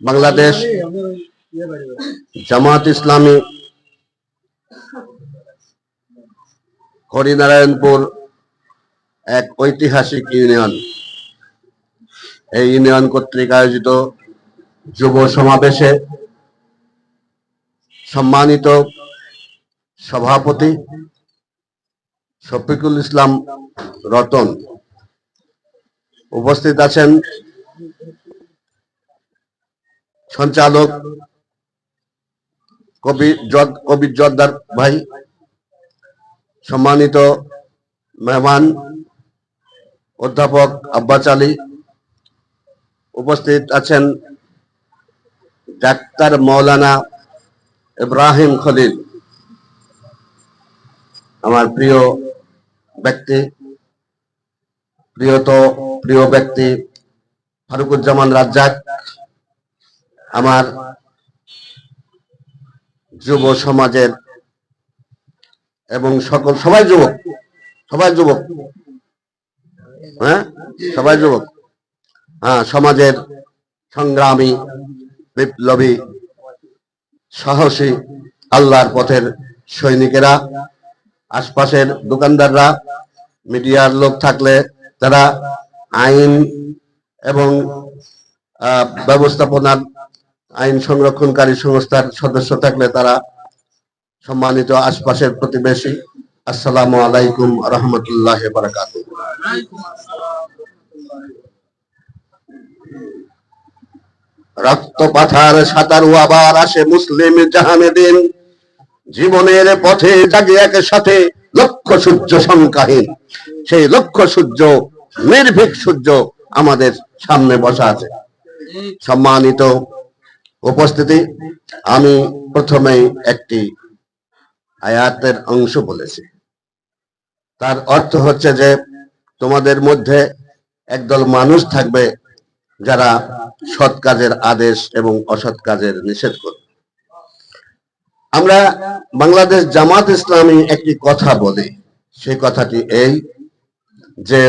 বাংলাদেশ জামাত ইসলামী হরিনারায়ণপুর এক ঐতিহাসিক ইউনিয়ন। এই ইউনিয়ন কর্তৃক আয়োজিত যুব সমাবেশে সম্মানিত সভাপতি শফিকুল ইসলাম রতন উপস্থিত আছেন সঞ্চালক কবি কবির জর্দার ভাই, সম্মানিত মেহমান, অধ্যাপক আব্বাস আলী, উপস্থিত আছেন ডাক্তার মৌলানা ইব্রাহিম খলিল, আমার প্রিয় ব্যক্তি, প্রিয়ত, প্রিয় ব্যক্তি, ফারুকুজ্জামান রাজ্জাক, আমার যুব সমাজের এবং সকল, সবাই যুবক সবাই যুবক হ্যাঁ? সবাই যুবক। হ্যাঁ সমাজের সংগ্রামী বিপ্লবী, সাহসী, আল্লাহর পথের সৈনিকেরা, আশপাশের দোকানদাররা, মিডিয়ার লোক থাকলে তারা আইন এবং ব্যবস্থাপনার আইন সংরক্ষণকারী সংস্থার সদস্য থাকলে তারা সম্মানিত আশপাশের প্রতিবেশী। আসসালামু আলাইকুম রহমতুল্লাহ বারাকাতু রক্ত পাথার সাঁতারু আবার আসে মুসলিম জাহানে দিন। জীবনের পথে জাগে এক সাথে লক্ষ সূর্য সংখ্যাহীন। সেই লক্ষ সূর্য, নির্ভীক সূর্য আমাদের সামনে বসা আছে। সম্মানিত উপস্থিতি, আমি প্রথমেই একটি আয়াতের অংশ বলেছি। তার অর্থ হচ্ছে যে তোমাদের মধ্যে একদল মানুষ থাকবে যারা সৎ কাজের আদেশ এবং অসৎ কাজের নিষেধ করবে আমরা বাংলাদেশ জামাত ইসলামী একটি কথা বলি, সেই কথাটি এই যে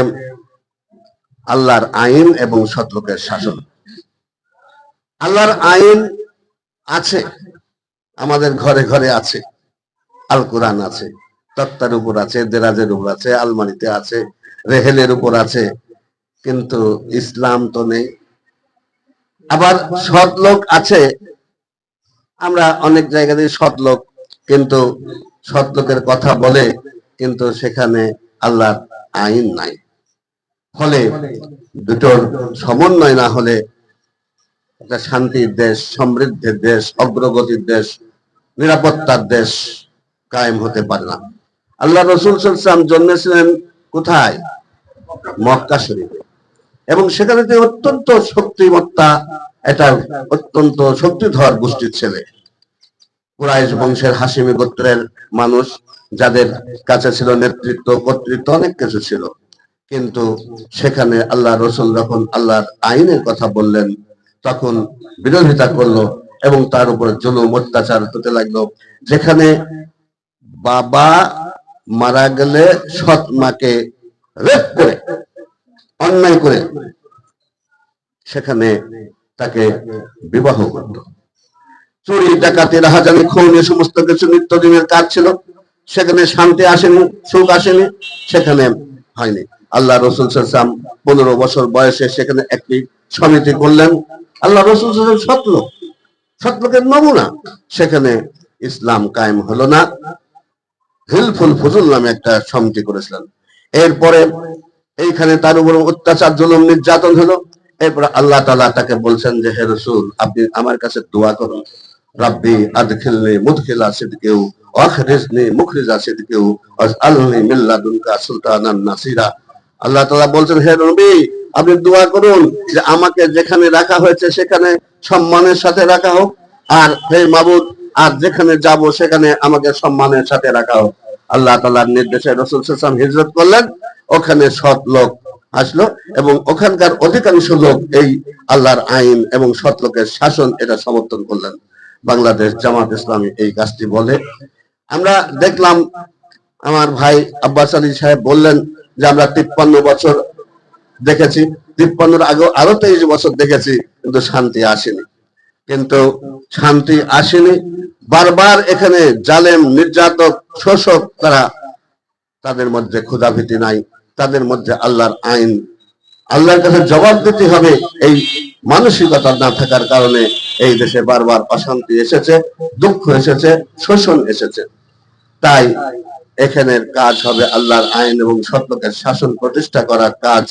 আল্লাহর আইন এবং সৎলোকের শাসন। আল্লাহর আইন আছে, আমাদের ঘরে ঘরে আছে, আল কোরআন আছে তক্তার উপর আছে, দেরাজের উপর আছে, আলমারিতে আছে, রেহেলের উপর আছে, কিন্তু ইসলাম তো নেই। আবার সৎ লোক আছে। আমরা অনেক জায়গাতে সৎ লোক কিন্তু সৎ লোকের কথা বলে কিন্তু সেখানে আল্লাহর আইন নাই। ফলে দুটোর সমন্বয় না হলে একটা শান্তির দেশ, সমৃদ্ধির দেশ, অগ্রগতির দেশ, নিরাপত্তার দেশ কায়েম হতে পারে না। আল্লাহ রসুল সাল্লাম জন্মেছিলেন কোথায়? মক্কা শরীফে। এবং সেখানে যে অত্যন্ত শক্তিমত্তা, এটা অত্যন্ত শক্তিধর গোষ্ঠীর ছেলে। কুরাইশ বংশের হাসিমি গোত্রের মানুষ, যাদের কাছে ছিল নেতৃত্ব, কর্তৃত্ব অনেক কিছু ছিল। কিন্তু সেখানে আল্লাহ রসুল যখন আল্লাহর আইনের কথা বললেন, তখন বিরোধিতা করল এবং তার উপর জুলুম, অত্যাচার হতে লাগল। যেখানে বাবা মারা গেলে সৎ মাকে রেপ করে। অন্যায় করে সেখানে তাকে বিবাহ করত। চুরি, ডাকাতি, রাহাজানি, খুন এ সমস্ত কিছু নিত্যদিনের কাজ ছিল। সেখানে শান্তি আসেনি, সুখ আসেনি, সেখানে হয়নি। আল্লাহ রসুল সাল্লাম পনেরো বছর বয়সে সেখানে একটি সমিতি করলেন। আল্লাহ রসুল সাল্লাম সৎলোক। সৎলোকের নমুনা। সেখানে ইসলাম কায়েম হলো না। হিলফুল ফুজুল নামে একটা সমিতি করেছিলেন। এরপরে এইখানে তার উপর অত্যাচার, জুলুম, নির্যাতন হলো। এরপরে আল্লাহ তালা তাকে বলছেন যে, হে রসুল, আপনি আমার কাছে দোয়া করুন। রাব্বি আদখিলনি মুদখিলা সিদকেউ আখরিজনি মুখরিজা সিদকেউ সুলতানান নাসিরা। আল্লাহ বলছেন, হে নবী, আপনি দোয়া করুন যে, আমাকে যেখানে রাখা হয়েছে সেখানে সম্মানের সাথে রাখা হোক। আর হে মাবুদ, আর যেখানে যাব সেখানে আমাকে সম্মানের সাথে রাখা হোক। আল্লাহ তাআলার নির্দেশে রসুল সাল্লাল্লাহু হিজরত করলেন। ওখানে সৎ লোক আসলো এবং ওখানকার অধিকাংশ লোক এই আল্লাহর আইন এবং সৎলোকের শাসন এটা সমর্থন করলেন। বাংলাদেশ জামাত ইসলামী এই কাজটি বলে। আমরা দেখলাম, আমার ভাই আব্বাস আলী সাহেব বললেন যে আমরা তিপ্পান্ন বছর দেখেছি, তিপ্পান্নর আগে আরও তেইশ বছর দেখেছি, কিন্তু শান্তি আসেনি। কিন্তু শান্তি আসেনি। বারবার এখানে জালেম, নির্যাতক, শোষক তারা তাদের মধ্যে ক্ষুধাভীতি নাই, তাদের মধ্যে আল্লাহর আইন, আল্লাহর কাছে জবাব দিতে হবে। এই মানসিকতা না থাকার কারণে এই দেশে বারবার অশান্তি এসেছে, দুঃখ এসেছে, শোষণ এসেছে। তাই এখানের কাজ হবে আল্লাহর আইন এবং সত্যকের শাসন প্রতিষ্ঠা করার কাজ।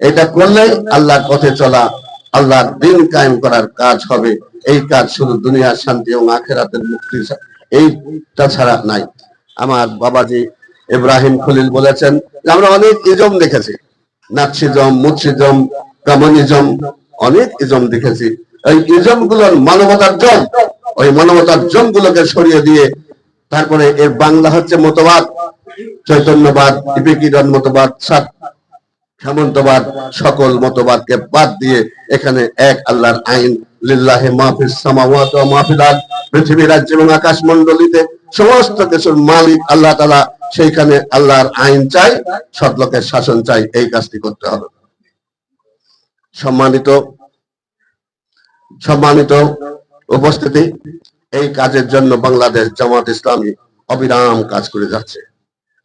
এটা করলে আল্লাহর পথে চলা, আল্লাহর দিন কায়েম করার কাজ হবে। এই কাজ শুধু দুনিয়ার শান্তি এবং আখেরাতের মুক্তি এইটা ছাড়া নাই। আমার বাবাজি ইব্রাহিম খলিল বলেছেন আমরা অনেক ইজম দেখেছি। নাৎসিজম, মুৎসিজম কমিউনিজম অনেক ইজম দেখেছি। এই ইজমগুলোর মানবতার জম, ওই মানবতার জম গুলোকে সরিয়ে দিয়ে তারপরে এর বাংলা হচ্ছে মতবাদ। চৈতন্যবাদ বিবেকিরণ মতবাদ, সাত সামন্তবাদ, সকল মতবাদকে বাদ দিয়ে এখানে এক আল্লাহর আইন, লিল্লাহে মাহফিস সামাওয়াত ওয়া মাহফিল আরদ। পৃথিবী, রাজ্য এবং আকাশ মণ্ডলীতে সমস্ত কিছুর মালিক আল্লাহ তাআলা, সেইখানে আল্লাহর আইন চাই সৎলোকের শাসন চাই, এই কাজটি করতে হবে। সম্মানিত সম্মানিত উপস্থিতি, এই কাজের জন্য বাংলাদেশ জামাত ইসলামী অবিরাম কাজ করে যাচ্ছে।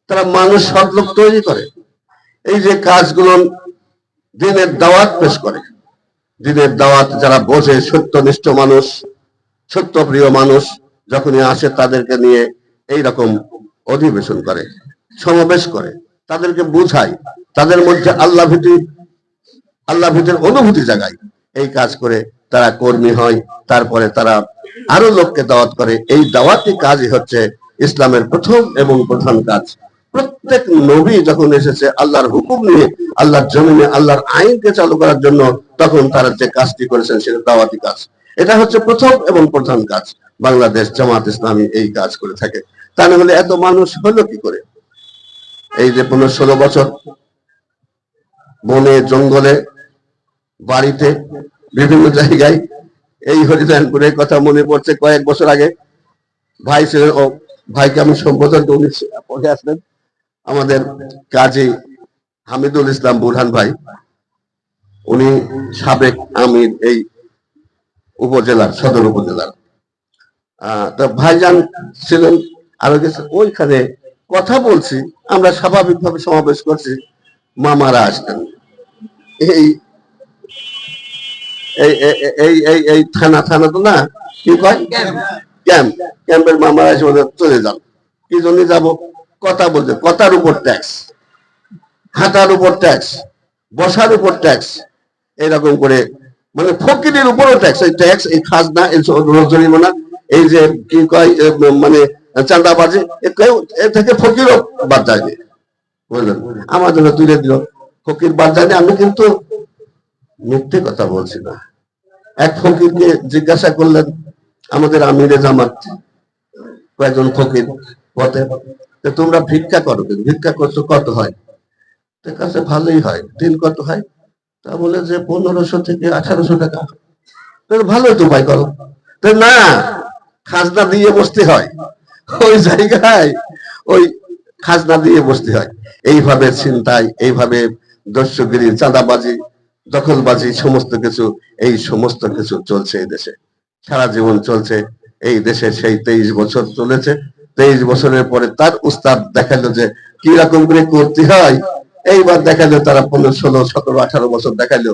তারা মানুষ সৎলোক তৈরি করে। এই যে কাজগুলো দিনের দাওয়াত পেশ করে। দিনের দাওয়াত যারা বোঝে সত্যনিষ্ঠ মানুষ সত্যপ্রিয় মানুষ যখনই আসে তাদেরকে নিয়ে এই রকম অধিবেশন করে, সমাবেশ করে, তাদেরকে বুঝায়, তাদের মধ্যে আল্লাহ ভীতি, আল্লাহ ভীতির অনুভূতি জাগায়। এই কাজ করে তারা কর্মী হয়, তারপরে তারা আরও লোককে দাওয়াত করে। এই দাওয়াতি কাজই হচ্ছে ইসলামের প্রথম এবং প্রধান কাজ। প্রত্যেক নবী যখন এসেছে আল্লাহর হুকুম নিয়ে, আল্লাহর জমিনে, আল্লাহর আইনকে চালু করার জন্য তখন তারা যে কাজটি করেছেন সেটা দাওয়াতি কাজ। এটা হচ্ছে প্রথম এবং প্রধান কাজ। বাংলাদেশ জামাত ইসলামী এই কাজ করে থাকে। তা না হলে এত মানুষ হলো কি করে? এই যে পনেরো ষোলো বছর বনে, জঙ্গলে, বাড়িতে, বিভিন্ন জায়গায় এই হরিদানপুরের কথা মনে পড়ছে কয়েক বছর আগে। ভাই ছিলেন ও ভাইকে আমি সম্বোধন উনি পরে আসলেন আমাদের কাজী হামিদুল ইসলাম বুরহান ভাই, উনি সাবেক আমির এই উপজেলার, সদর উপজেলার। তো ভাইজান ছিলেন আরও কিছু। ওইখানে কথা বলছি আমরা স্বাভাবিকভাবে সমাবেশ করছি মামারা আসতেন এই এই এই- এই থানা থানা তো না কি কয়? ক্যাম্প। ক্যাম্পের মামারা এসে চলে যান কি জন্য যাব? কথা বলতে কথার উপর ট্যাক্স। হাঁটার উপর ট্যাক্স বসার উপর ট্যাক্স এরকম করে মানে ফকিরের উপরও ট্যাক্স। এই ট্যাক্স এই খাজনা এই জরিমানা এই যে কি কয় মানে চাঁদাবাজি বাজে কেউ, এ থেকে ফকিরও বাদ যায়নি বুঝলেন? আমার জন্য তুলে দিল। ফকির বাদ যায়নি, আমি কিন্তু মিথ্যে কথা বলছি না। এক ফকিরকে জিজ্ঞাসা করলেন, আমাদের আমিরে জামাত কয়েকজন ফকির পথে তোমরা ভিক্ষা করো ভিক্ষা করছ কত হয়? কাছে ভালোই হয়, দিন কত হয়? তা বলে যে পনেরোশো থেকে আঠারোশো টাকা। ভালোই তো ভাই করো। না খাজনা দিয়ে বসতে হয়। ওই জায়গায় ওই খাজনা দিয়ে বসতে হয়। এইভাবে চিন্তায় এইভাবে দস্যুগিরি চাঁদাবাজি, দখলবাজি, সমস্ত কিছু, এই সমস্ত কিছু চলছে এই দেশে। সারা জীবন চলছে। এই দেশে সেই তেইশ বছর চলেছে। তেইশ বছরের পরে তার উস্তাদ দেখাল যে কি রকম করে করতে হয়। এইবার দেখাল তারা পনেরো, ষোলো, সতেরো, আঠারো বছর দেখাল।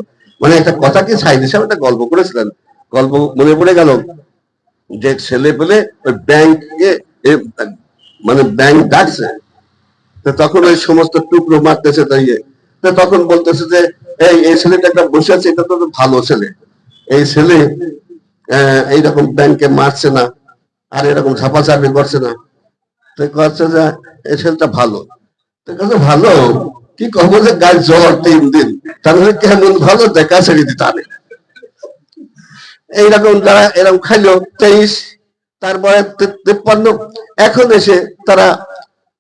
মানে একটা কথা কি সাইড হিসাবে একটা গল্প করেছিলেন? গল্প মনে পড়ে গেল? যে ছেলে পেলে ওই ব্যাংকে মানে ব্যাংক ডাকছে। তখন ওই সমস্ত টুকরো মারতেছে তাই তখন বলতেছে যে, এই এই ছেলেটা একটা বসে আছে, এটা তো ভালো ছেলে। এই ছেলে এইরকম ব্যাংকে মারছে না, আর এরকম ঝাপাঝাপি করছে না। তো করছে যে এই ছেলেটা ভালো। তো ভালো? কি কব যে, গায়ে জ্বর তিন দিন। তাহলে কেমন ভালো? দেখা ছেড়ে দিতে এইরকম যারা এরকম খাইলো তেইশ, তারপরে তেপ্পান্ন। এখন এসে তারা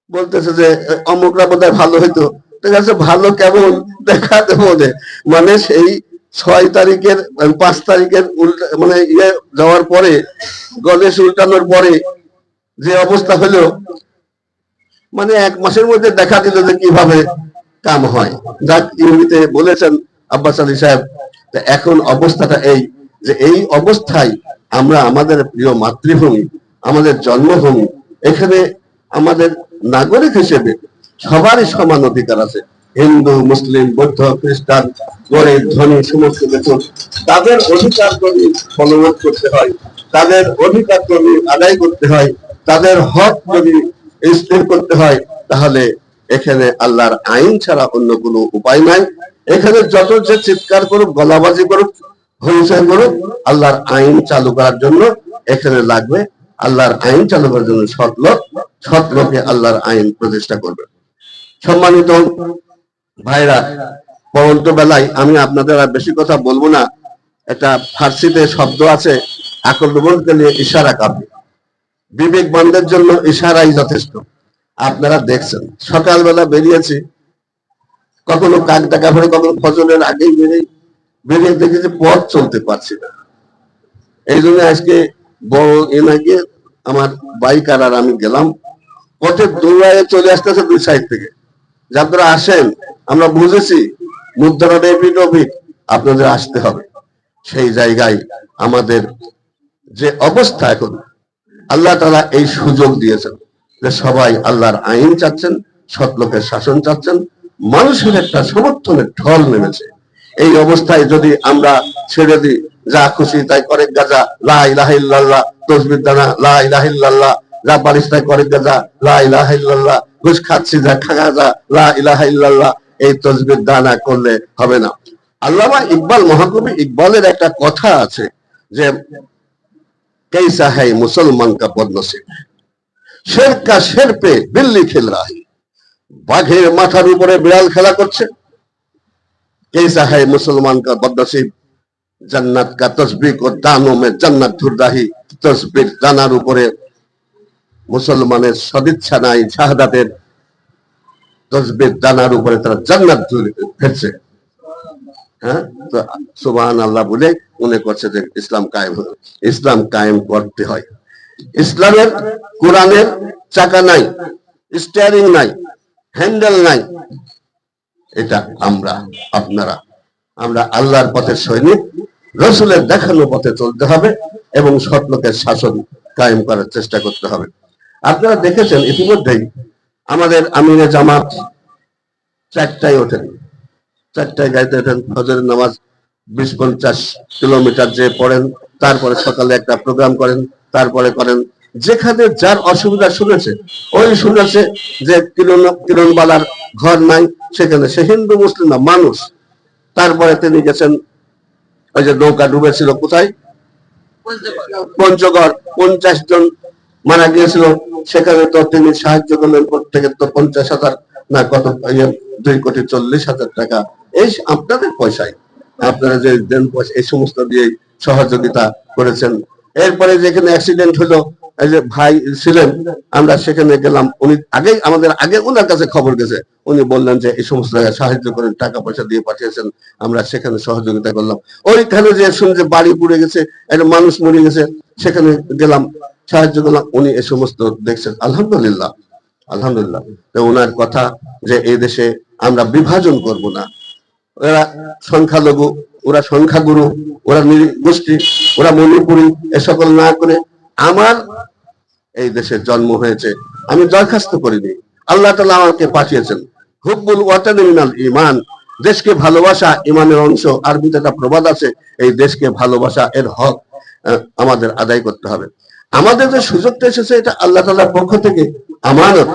বলতেছে যে অমুকরা বোধহয় ভালো হইতো। ঠিক আছে, ভালো কেমন? দেখাতে বলে মানে সেই ছয় তারিখের মানে পাঁচ তারিখের মানে ইয়ে যাওয়ার পরে, গণেশ উল্টানোর পরে যে অবস্থা হলো মানে এক মাসের মধ্যে দেখা দিল যে কীভাবে কাম হয়। যাক ইউনিতে বলেছেন আব্বাস আলী সাহেব এখন অবস্থাটা এই। যে এই অবস্থায় আমরা আমাদের প্রিয় মাতৃভূমি, আমাদের জন্মভূমি, এখানে আমাদের নাগরিক হিসেবে সবারই সমান অধিকার আছে। হিন্দু, মুসলিম, বৌদ্ধ, খ্রিস্টান, গরিব, ধনী, সমস্ত বেতন তাদের অধিকার যদি ফলবৎ করতে হয়। তাদের অধিকার যদি আদায় করতে হয়। তাদের হক যদি স্থির করতে হয়, তাহলে এখানে আল্লাহর আইন ছাড়া অন্য কোনো উপায় নাই। এখানে যত যে চিৎকার করুক, গলাবাজি করুক করুক, আল্লাহর আইন চালু করার জন্য এখানে লাগবে আল্লাহর আইন চালু করার জন্য সৎ লোক, সৎ লোকে আল্লাহর আইন প্রতিষ্ঠা করবে। সম্মানিত ভাইরা, পরন্ত বেলায় আমি আপনাদের আর বেশি কথা বলব না। একটা ফার্সিতে শব্দ আছে, আক্রমণকে নিয়ে ইশারা কাব্য বিবেকবানদের জন্য ইশারাই যথেষ্ট। আপনারা দেখছেন, সকালবেলা বেরিয়েছি। কখনো কাক ডাকা ভরে কখনো ফজলের আগেই বেরিয়ে বেরিয়ে দেখি যে পথ চলতে পারছি না। এই জন্য আজকে বড় এনাকে আমার বাইকার আর আমি গেলাম। পথে দৌড়ায় চলে আসতেছে দুই সাইড থেকে। যে আপনারা আসেন, আমরা বুঝেছি, মুদ্রা ডেবিট অফিস আপনাদের আসতে হবে। সেই জায়গায় আমাদের যে অবস্থা এখন, আল্লাহ তারা এই সুযোগ দিয়েছেন যে সবাই আল্লাহর আইন চাচ্ছেন সৎ লোকের শাসন চাচ্ছেন, মানুষের একটা সমর্থনের ঢল নেমেছে। এই অবস্থায় যদি আমরা ছেড়ে দিই যা খুশি তাই করে গাজা লা ইলাহা ইল্লাল্লাহ তসবির দানা লা ইলাহা ইল্লাল্লাহ যা পারিস তাই করে গাজা লা ইলাহা ইল্লাল্লাহ ঘুষ খাচ্ছি যা খাগা যা লা ইলাহা ইল্লাল্লাহ এই তসবির দানা করলে হবে না আল্লামা ইকবাল মহাকবি ইকবালের একটা কথা আছে যে कैसा है मुसलमान का बदनसीब শের কা শের পে বিল্লি খেল রাহি বাঘের মাথার উপরে বিড়াল খেলা করছে कैसा है मुसलमान का बदनसीब জান্নাত কা তসবিক ও দানো মে জান্নাত ধুরদাহি তসবির দানার উপরে মুসলমানের সদিচ্ছা নাই শাহাদাতের তসবির দানার উপরে তারা জান্নাত ফেলছে হ্যাঁ তো সুবাহান আল্লাহ বলে মনে করছে যে ইসলাম কায়েম হলো ইসলাম কায়েম করতে হয় ইসলামের কোরআনের চাকা নাই স্টিয়ারিং নাই হ্যান্ডেল নাই এটা আমরা, আপনারা। আমরা আল্লাহর পথের সৈনিক, রসুলের দেখানো পথে চলতে হবে এবং সৎ লোকের শাসন কায়েম করার চেষ্টা করতে হবে। আপনারা দেখেছেন ইতিমধ্যেই আমাদের আমিনে জামাত চারটায় ওঠেন। চারটায় গাড়িতে ওঠেন, ফজরের নামাজ বিশ পঞ্চাশ কিলোমিটার যে পড়েন, তারপরে সকালে একটা প্রোগ্রাম করেন, তারপরে করেন যেখানে যার অসুবিধা শুনেছে, ওই শুনেছে যে কিরণ, কিরণবালার ঘর নাই, সেখানে সে হিন্দু, মুসলিম না, মানুষ। তারপরে তিনি গেছেন, ওই যে নৌকা ডুবেছিল কোথায়? পঞ্চগড়, পঞ্চাশ জন মারা গিয়েছিল। সেখানে তো তিনি সাহায্য করলেন প্রত্যেকের তো পঞ্চাশ হাজার, না কত দুই কোটি চল্লিশ হাজার টাকা। এই আপনাদের পয়সায়, আপনারা যে দেন পয়সা, এই সমস্ত দিয়ে সহযোগিতা করেছেন। এরপরে যেখানে অ্যাক্সিডেন্ট হলো ভাই ছিলেন, আমরা সেখানে গেলাম। উনি আগে আমাদের আগে ওনার কাছে খবর গেছে। উনি বললেন যে, এই সমস্ত জায়গায় সাহায্য করেন, টাকা পয়সা দিয়ে পাঠিয়েছেন, আমরা সেখানে সহযোগিতা করলাম। ওইখানে যে শুনে যে বাড়ি পুড়ে গেছে, একটা মানুষ মরে গেছে, সেখানে গেলাম, সাহায্য করলাম। উনি এই সমস্ত দেখছেন। আলহামদুলিল্লাহ আলহামদুলিল্লাহ। তো ওনার কথা যে, এই দেশে আমরা বিভাজন করব না। ওরা সংখ্যালঘু, ওরা সংখ্যাগুরু, ওরা গোষ্ঠী, ওরা মণিপুরী, এ সকল না করে আমার এই দেশে জন্ম হয়েছে। আমি দরখাস্ত করিনি। আল্লাহ তালা আমাকে পাঠিয়েছেন। হুব্বুল ওয়াতান মিনাল ইমান দেশকে ভালোবাসা ইমানের অংশ। আরবিতে একটা প্রবাদ আছে, এই দেশকে ভালোবাসা এর হক আমাদের আদায় করতে হবে। আমাদের যে সুযোগটা এসেছে, এটা আল্লাহ তালার পক্ষ থেকে আমানত।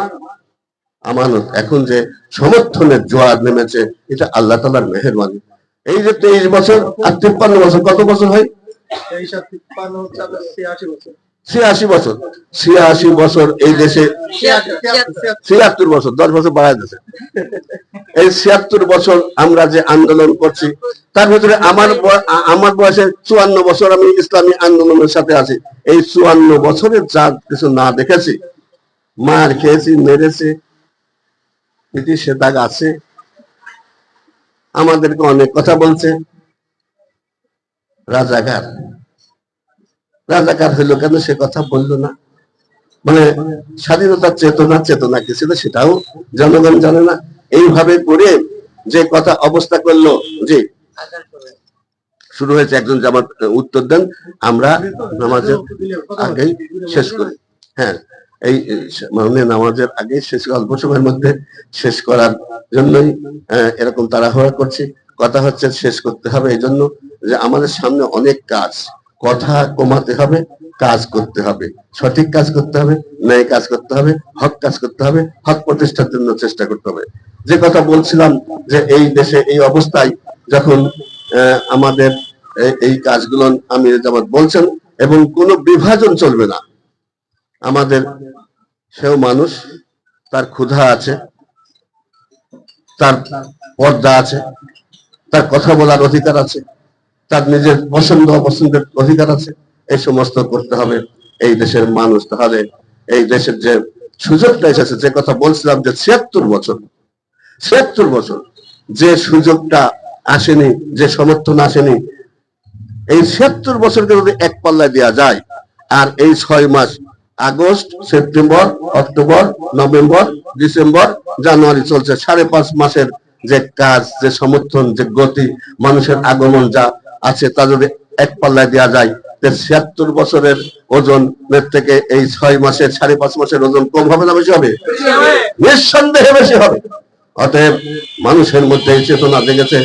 আমানত এখন যে সমর্থনের জোয়ার নেমেছে, এটা আল্লাহ তালার মেহরবানি। এই যে তেইশ বছর আর তিপ্পান্ন বছর, কত বছর হয়? তেইশ আর তিপ্পান্ন বছর। ছিয়াশি বছর ছিয়াশি বছর এই দেশে ছিয়াত্তর, বছর দশ বছর বাড়ায় দিয়েছে। এই ছিয়াত্তর বছর আমরা যে আন্দোলন করছি তার ভিতরে আমার আমার বয়সে চুয়ান্ন বছর আমি ইসলামী আন্দোলনের সাথে আছি। এই চুয়ান্ন বছরের যা কিছু না দেখেছি মার খেয়েছি মেরেছে এটি সে দাগ আছে আমাদেরকে অনেক কথা বলছে। রাজাকার। রাজাকার হইল কেন সে কথা বলল না? মানে স্বাধীনতার চেতনা চেতনা কি ছিল সেটাও জনগণ জানে না। এইভাবে করে যে কথা অবস্থা করল যে শুরু হয়েছে একজন জামাত, উত্তর দেন, আমরা নামাজের আগেই শেষ করি। হ্যাঁ এই মানে নামাজের আগে শেষ, অল্প সময়ের মধ্যে শেষ করার জন্যই এরকম তাড়াহুড়া করছি। কথা হচ্ছে শেষ করতে হবে এই জন্য যে আমাদের সামনে অনেক কাজ কথা কমাতে হবে, কাজ করতে হবে। সঠিক কাজ করতে হবে, ন্যায় কাজ করতে হবে, হক কাজ করতে হবে, হক প্রতিষ্ঠার জন্য চেষ্টা করতে হবে। যে কথা বলছিলাম যে এই দেশে এই অবস্থায় যখন আমাদের এই- কাজগুলো আমি যেমন বলছেন এবং কোনো বিভাজন চলবে না, আমাদের সেও মানুষ, তার ক্ষুধা আছে, তার পর্দা আছে, তার কথা বলার অধিকার আছে তার নিজের পছন্দ অপছন্দের অধিকার আছে, এই সমস্ত করতে হবে। এই দেশের মানুষ তাহলে, এই দেশের যে সুযোগটা এসেছে, যে কথা বলছিলাম যে ছিয়াত্তর বছর ছিয়াত্তর বছর, যে সুযোগটা আসেনি, যে সমর্থন আসেনি, এই ছিয়াত্তর বছরকে যদি এক পাল্লায় দেওয়া যায়, আর এই ছয় মাস, August, September, October, November, December, জানুয়ারি চলছে, সাড়ে পাঁচ মাসের যে কাজ, যে সমর্থন, যে গতি, মানুষের আগমন যা আছে তা যদি এক পাল্লায় দেওয়া যায় ছিয়াত্তর বছরের ওজনের থেকে এই ছয় মাসের সাড়ে পাঁচ মাসের ওজন কম হবে না বেশি হবে? নিঃসন্দেহে বেশি হবে। অতএব মানুষের মধ্যে এই চেতনা দেখেছে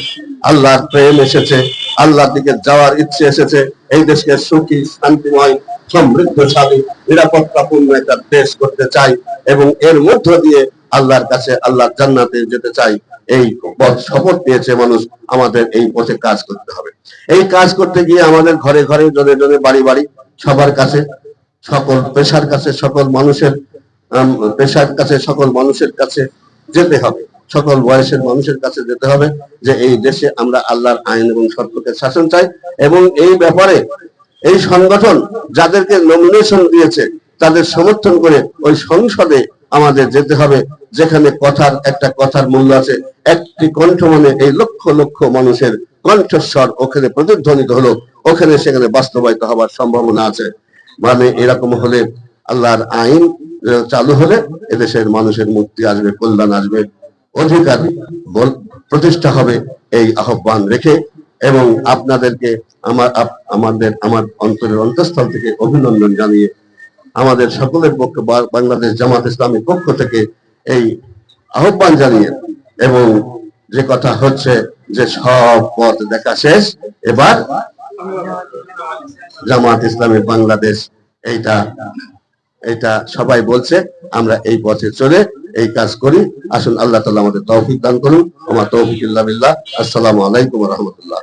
আল্লাহর প্রেম এসেছে আল্লাহর দিকে যাওয়ার ইচ্ছে এসেছে এই দেশকে সুখী শান্তিময় সমৃদ্ধশালী নিরাপত্তাপূর্ণ একটা দেশ করতে চাই এবং এর মধ্য দিয়ে আল্লাহর কাছে আল্লাহর জান্নাতে যেতে চাই, এই পথ শপথ পেয়েছে মানুষ, আমাদের এই পথে কাজ করতে হবে। এই কাজ করতে গিয়ে আমাদের ঘরে ঘরে, জনে জনে, বাড়ি বাড়ি, সবার কাছে, সকল পেশার কাছে, সকল মানুষের পেশার কাছে, সকল মানুষের কাছে যেতে হবে। সকল বয়সের মানুষের কাছে যেতে হবে যে এই দেশে আমরা আল্লাহর আইন এবং সত্যকে শাসন চাই এবং এই ব্যাপারে এই সংগঠন যাদেরকে নমিনেশন দিয়েছে তাদের সমর্থন করে ওই সংসদে আমাদের যেতে হবে, যেখানে কথার একটা কথার মূল্য আছে। একটি কণ্ঠ মানে এই লক্ষ লক্ষ মানুষের কণ্ঠস্বর ওখানে প্রতিধ্বনিত হলো, ওখানে সেখানে বাস্তবায়িত হওয়ার সম্ভাবনা আছে। মানে এরকম হলে আল্লাহর আইন চালু হলে এদেশের মানুষের মুক্তি আসবে, কল্যাণ আসবে, অধিকার প্রতিষ্ঠা হবে এই আহ্বান রেখে এবং আপনাদেরকে আমার আমাদের, আমার অন্তরের অন্তঃস্থল থেকে অভিনন্দন জানিয়ে আমাদের সকলের পক্ষে বাংলাদেশ জামাত ইসলামের পক্ষ থেকে এই আহ্বান জানিয়ে এবং যে কথা হচ্ছে যে সব পথ দেখা শেষ, এবার জামাত ইসলামের বাংলাদেশ এইটা এটা সবাই বলছে, আমরা এই পথে চলে এই কাজ করি। আসুন আল্লাহ তাআলা আমাদের তৌফিক দান করুন। আমার তৌফিক আসসালামু আলাইকুম রাহমাতুল্লাহ।